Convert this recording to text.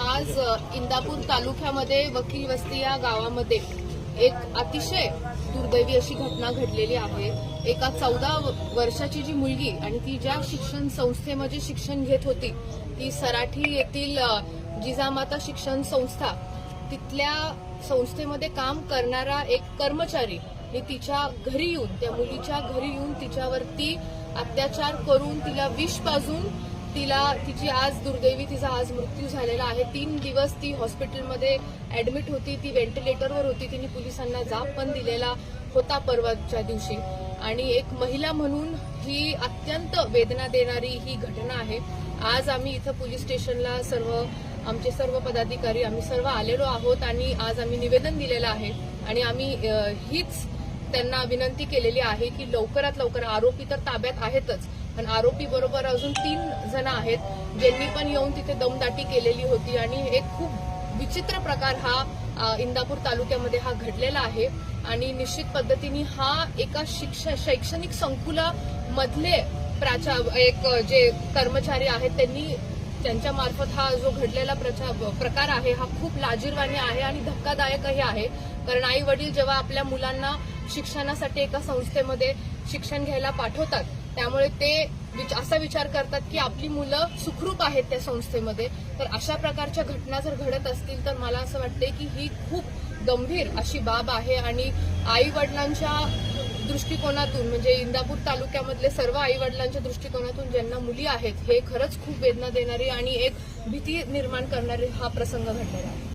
आज इंदापूर तालुक्यामध्ये वकील वस्ती या गावामध्ये एक अतिशय दुर्दैवी अशी घटना घडलेली आहे. एका चौदा वर्षाची जी मुलगी आणि ती ज्या शिक्षण संस्थेमध्ये शिक्षण घेत होती ती सराठी येथील जिजामाता शिक्षण संस्था तिथल्या संस्थेमध्ये काम करणारा एक कर्मचारी हे तिच्या घरी येऊन त्या मुलीच्या घरी येऊन तिच्यावरती अत्याचार करून तिला विष पाजून तिला तिची आज दुर्दैवी तिचा आज मृत्यू झालेला आहे. तीन दिवस ती हॉस्पिटलमध्ये ऍडमिट होती. ती व्हेंटिलेटरवर होती. तिने पोलिसांना जाब पण दिलेला होता परवाच्या दिवशी. आणि एक महिला म्हणून ही अत्यंत वेदना देणारी ही घटना आहे. आज आम्ही इथं पोलीस स्टेशनला सर्व आमचे सर्व पदाधिकारी आम्ही सर्व आलेलो आहोत आणि आज आम्ही निवेदन दिलेलं आहे. आणि आम्ही हीच त्यांना विनंती केलेली आहे की लवकरात लवकर आरोपी तर ताब्यात आहेतच. पण आरोपी बरोबर अजून तीन जण आहेत ज्यांनी पण येऊन तिथे दमदाटी केलेली होती आणि एक खूप विचित्र प्रकार हा इंदापूर तालुक्यामध्ये हा घडलेला आहे. आणि निश्चित पद्धतीने हा एका शिक्षा शैक्षणिक संकुलामधले प्राचा एक जे कर्मचारी आहेत त्यांनी त्यांच्या मार्फत हा जो घडलेला प्रचा- प्रकार आहे हा खूप लाजीरवाणी आहे आणि धक्कादायकही आहे. कारण आई वडील जेव्हा आपल्या मुलांना शिक्षणासाठी एका संस्थेमध्ये शिक्षण घ्यायला पाठवतात त्यामुळे ते असा विचार करतात की आपली मुलं सुखरूप आहेत त्या संस्थेमध्ये. तर अशा प्रकारच्या घटना जर घडत असतील तर मला असं वाटतंय की ही खूप गंभीर अशी बाब आहे आणि आई वडिलांच्या दृष्टिकोनातून म्हणजे इंदापूर तालुक्यामधले सर्व आई वडिलांच्या दृष्टिकोनातून ज्यांना मुली आहेत हे खरंच खूप वेदना देणारी आणि एक भीती निर्माण करणारी हा प्रसंग घडलेला आहे.